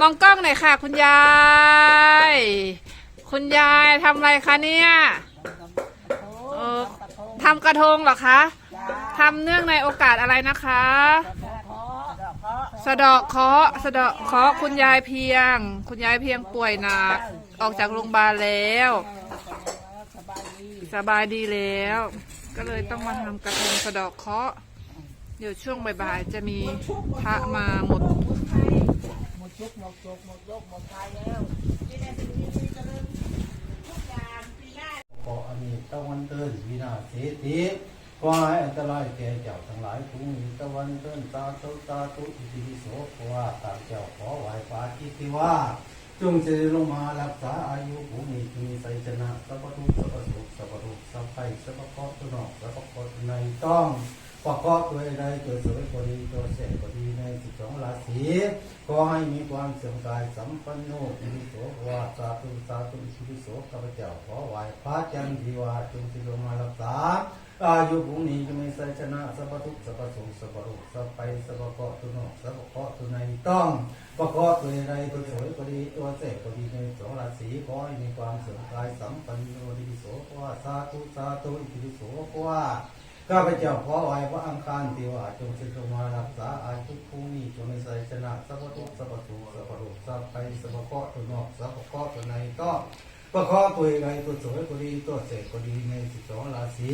มองกล้องหน่อยค่ะ คุณยาย คุณยายทำอะไรคะเนี่ยเออทำกระทงเหรอคะทำเนื่องในโอกาสอะไรนะคะ สะเดาะเคาะสะเดาะเคาะคุณยายเพียง คุณยายเพียงป่วยหนักออกจากโรงพยาบาลแล้ว สบายดีแล้ว ก็เลยต้องมาทำกระทงสะเดาะเคาะเดี๋ยวช่วงบ่ายๆจะมีพระมาหมด ทุกหมดยุกหมดยกหมดยกหมดทายแล้วขออันนี้ตะวันเตือนวินาศเสติขอให้อันตรายแก่เจ้าทั้งหลายทุกนี้ตะวันเตือนสาธุสาธุอิติปิโสขอว่าตามเจ้าขอไหวฟ้าคิดที่ว่า จงเจริญลงมารักษาอายุผู้มีที่มีไสชนะสัพพทุกสัพพสุขสัพพทุกสัพไพสัพพเคราะห์ตัวนอกสัพพเคราะห์ตัวในต้อง ประกอบตัวใดตัวสวยก็ดีตัวเสกก็ดีในสิบสองราศีขอให้มีความเสื่อมกายสัมปันโนอิโสขว่าสาธุสาธุอิติโสข้าพเจ้าขอไหวพระจันทร์ทีวาจงเจริญลงมารักษาอายุภูนี้จะมีไสชนะสัพพทุกสัพสุขสัพรคสัพไปสัพเกาะตัวนอกสัพเกาะตัวในต้องประกอบตัวใดตัวสวยก็ดีตัวเสกก็ดีในสองราศีขอให้มีความเสริมกายสัมปันโนดิโสว่าสาธุสาธุอิติโสว่า ข้าพเจ้าขอไหว้พระอังคารเทวาจงสด็จมารักษาอายุกภูนี้จงมีไสชนะสัพพทุกสัพพสุสัพพโรคสัพไปสัพพเกาะห์ตัวนอกสัพพเกาะห์ตัวในต้องประกอบตัวใดตัวสวยก็ดีตัวเสกก็ดีในสิบสองราศี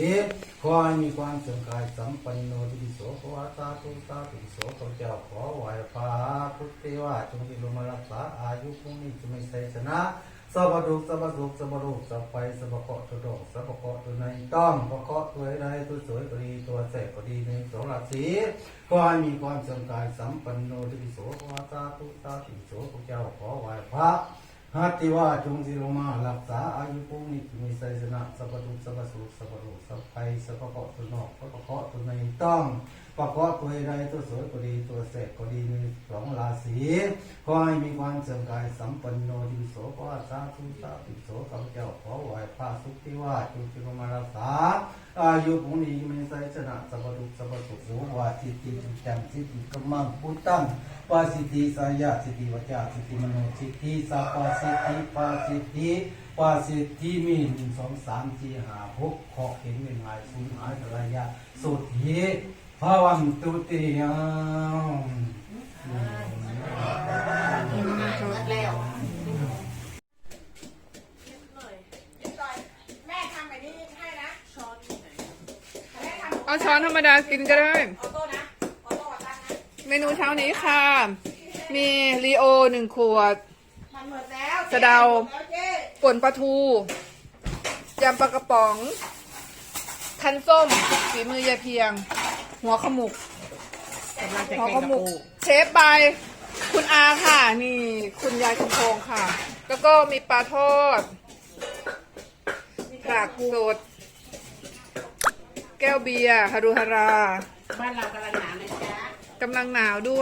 ขอให้มีความเสริมกายสัมปันโนทิโสภวาตาตุสาตุโสข้าพเจ้าขอไหวพระพุทธเทวาจงเป็นลมรักษาอายุพรุ่งนี้จะไม่ใส่ชนะ สัพดุสัพสุขสัพพโรคสัพไปสัพเกาะตัวดอกสัพเกาะตัวในต้องประกาะตัวใดตัวสวยก็ดีตัวเสบก็ดีในสองราศีก็ให้มีความสริมกายสัมปันโนทิปิโสภวาตาตุสาติโสพระเจ้าขอไหวพระ หัตติว่าจงสิโลมารักษาอายุภูมิมีไสสนะสัพพทุกสัพพสุขสัพพโรสัพภัยสัพพะเกาะตัวนอกสัพพะเกาะตัวในต้องประกอบตัวใดตัวสวยก็ดีตัวเสกก็ดีในสองราศีขอให้มีความเสื่อมกายสัมปันโนดิโสภะสาธุสาธุโสข้าพเจ้าขอไหว้พระสุขที่ว่าจงสิโลมารักษาอายุภูมิมีไสสนะสัพพทุกสัพพสุขโสวาทิติจังสิติกมังพุทธัง ปาสิทธิสายาสิทธิวจาสิทธิมโนสิทธิสัพพสิทธิปาสิทธิปาสิทธิมีหนึ่งสองสามสี่ห้าหกขอเห็นเป็นหายสูญหายระยะสุดทีภาวันตุติยมแม่ทำแบบนี้ให้นะช้อนเอาช้อนธรรมดากินก็ได้ออโต้นะ เมนูเช้านี้ค่ะ มีรีโอหนึ่งขวด มันหมดแล้วสะเดาหมดแล้วเจ๊ป่นปลาทูยำปลากระป๋อง คันส้มฝีมือยายเพียง หัวขมุก หัวขมุก เชฟบายคุณอาค่ะ นี่คุณยายคุณโพงค่ะ แล้วก็มีปลาทอดผักสดแก้วเบียร์ฮารุฮารา บ้านเรากำลังหนานะจ๊ะ กำลังหนาวด้วย